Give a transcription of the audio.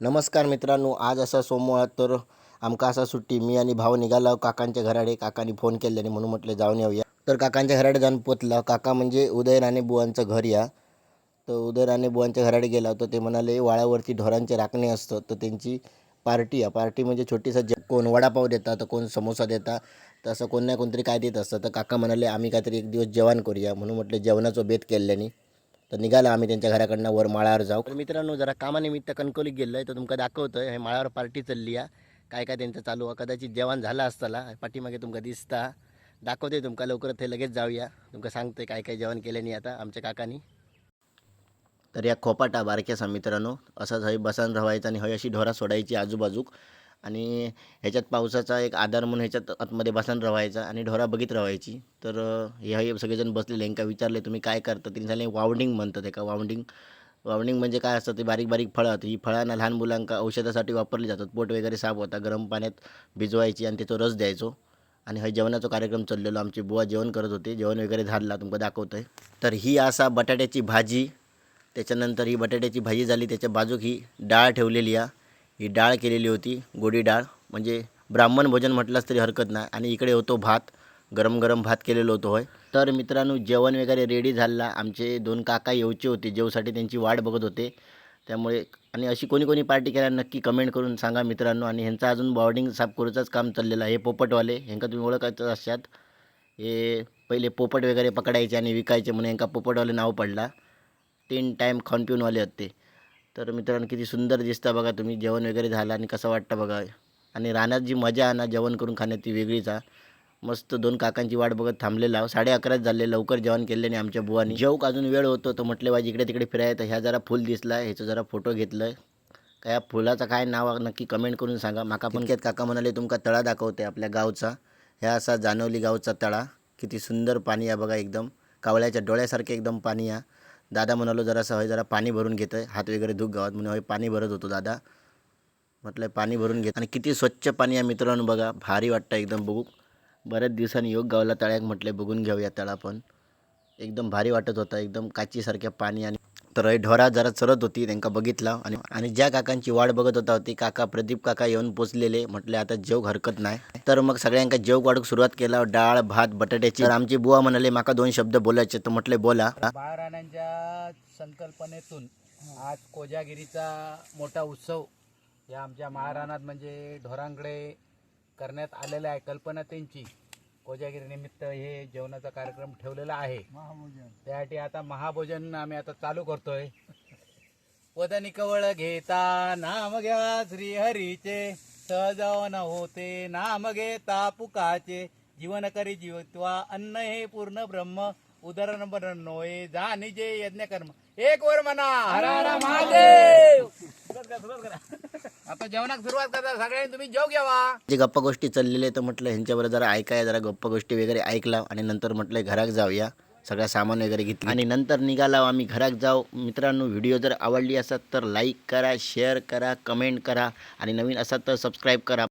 नमस्कार मित्रांनो आज असा सोमवार तर आमका असा सुट्टी. मी आणि भाव निघाला काकांच्या घराडे. काकांनी फोन केल्याने म्हणून म्हटलं जाऊन येऊया. तर काकांच्या घराडे जाऊन पोचला. काका म्हणजे उदय राणे बुवांचं घर या. तर उदय राणे बुवांच्या घराडे गेला तर ते म्हणाले वाळावरती ढोरांचे राखणे असतं. तर त्यांची पार्टी आहे पार्टी म्हणजे छोटीसा जे कोण वडापाव देतात तर कोण समोसा देतात तर असं कोण ना कोणतरी काय देत असतं. तर काका म्हणाले आम्ही काहीतरी एक दिवस जेवण करूया. म्हणून म्हटले जेवणाचं बेत केल्याने. तर निघाला आम्ही त्यांच्या घराकडनं वर माळावर जाऊ. तर मित्रांनो जरा कामानिमित्त कणकवलीत गेलो आहे तर तुमका दाखवतोय. हे माळावर पार्टी चालली आहे. काय काय त्यांचं चालू आहे? कदाचित जेवण झालं असताला पाठीमागे तुमका दिसता. दाखवते तुमका लवकर ते लगेच जाऊया. तुमका सांगते काय काय जेवण केल्यानी आता आमच्या काकानी. तर या खोपाटा बारक्यासा मित्रांनो असाच हय बसान रवायचा आणि हय अशी ढोरा सोडायची आजूबाजूक. आणि ह्याच्यात पावसाचा एक आधार म्हणून ह्याच्यात आतमध्ये बसान रवायचा आणि ढोरा बघित रवायची. तर अं, हे सगळेजण बसलेले यांका विचारले तुम्ही काय करता? तिने झाले वावडिंग म्हणतात एका वावडिंग. वावडिंग म्हणजे काय असतं? ते बारीक बारीक फळं. ही फळांना लहान मुलांका औषधासाठी वापरली जातात. पोट वगैरे साफ होता. गरम पाण्यात भिजवायची आणि त्याचा रस द्यायचो. आणि हा जेवणाचा कार्यक्रम चाललेलो. आमची बुवा जेवण करत होते. जेवण वगैरे झालं. तुमका दाखवतोय. तर ही असा बटाट्याची भाजी. त्याच्यानंतर ही बटाट्याची भाजी झाली. त्याच्या बाजूक ही डाळ ठेवलेली आहे. ही डाळ केलेली होती गोडी डाळ. म्हणजे ब्राह्मण भोजन म्हटलंच तरी हरकत नाही. आणि इकडे होतो भात. गरम गरम भात केलेलो होतो होय. तर मित्रांनो जेवण वगैरे रेडी झालेला. आमचे दोन काका येऊचे होते. जेवसाठी त्यांची वाट बघत होते. त्यामुळे आणि अशी कोणी कोणी पार्टी केल्या नक्की कमेंट करून सांगा मित्रांनो. आणि ह्यांचा अजून बॉर्डिंग साफ करूचंच काम चाललेलं आहे. हे पोपटवाले. ह्यांका तुम्ही ओळखायचं असतात हे पहिले पोपट वगैरे पकडायचे आणि विकायचे म्हणून ह्यांका पोपटवाले नाव पडला. तीन टाईम खाऊन पिऊनवाले होते तर मित्रांनो किती सुंदर दिसता बघा तुम्ही. जेवण वगैरे झालं आणि कसं वाटतं बघा. आणि राहण्यात जी मजा आहे ना जेवण करून खाण्यात ती वेगळीच आहे. मस्त दोन काकांची वाट बघत थांबलेला आहो साडे अकराच झाले लवकर जेवण केले आणि आमच्या बुवानी. जेवूक अजून वेळ होतो तर म्हटले बाजी इकडे तिकडे फिरायचं ह्या जरा फुल दिसला ह्याचं जरा फोटो घेतलं काय या फुलाचं काय नाव नक्की कमेंट करून सांगा. माका पण घेत काका म्हणाले तुमका तळा दाखवते आपल्या गावचा. ह्या असा जानवली गावचा तळा. किती सुंदर पाणी आहे बघा एकदम. कावळ्याच्या डोळ्यासारखे एकदम पाणी आहे. दादा म्हणालो जरासं होय जरा पाणी भरून घेतोय. हात वगैरे धुक गावात म्हणून होय पाणी भरत होतो दादा. म्हटलं पाणी भरून घेत आणि किती स्वच्छ पाणी आहे मित्रांनो बघा. भारी वाटतं एकदम बघू. बऱ्याच दिवसांनी योग गावला तळ्याक म्हटलं बघून घेऊया तळा पण. एकदम भारी वाटत होता. एकदम काचीसारख्या पाणी आणि तर हे ढोरा जरा चरत होती त्यांका बघितला आणि आणि ज्या काकांची वाट बघत होता ती काका प्रदीप काका येऊन पोचलेले म्हटले आता जेव हरकत नाही. तर मग सगळ्यांका जेव वाढूक सुरुवात केला डाळ भात बटाट्याची. तर आमची बुवा म्हणाले माका दोन शब्द बोलायचे. तर म्हटले बोला. महाराणांच्या संकल्पनेतून आज कोजागिरीचा मोठा उत्सव या आमच्या महाराणात म्हणजे ढोरांकडे करण्यात आलेला आहे कल्पना त्यांची. कोजागिरी निमित्त हे जेवणाचा कार्यक्रम ठेवलेला आहे. त्यासाठी आता महाभोजन आम्ही आता चालू करतोय. वदनी कवळ घेता नाम घ्या श्री हरीचे सहजावन होते नाम घेता पुकाचे. जीवन करी जीवत्वा अन्न हे पूर्ण ब्रह्म. उदरण बरण नोये जाणी जे यज्ञ कर्म एक वर म्हणा. हर हर महादेव. सुरुवात आता जेवणाक सुरुवात करता सगळ्यांनी तुम्ही जेव घ्यावा जे गप्पा गोष्टी चाललेले तर म्हटलं ह्यांच्याबरोबर जरा ऐकाय जरा गप्पा गोष्टी वगैरे ऐकला आणि नंतर म्हटलं घरात जाऊया. सगळं सामान वगैरे घेतलं. आणि नंतर निघाला आम्ही घरात जाऊ. मित्रांनो व्हिडिओ जर आवडली असत तर लाईक करा शेअर करा कमेंट करा. आणि नवीन असत तर सबस्क्राईब करा.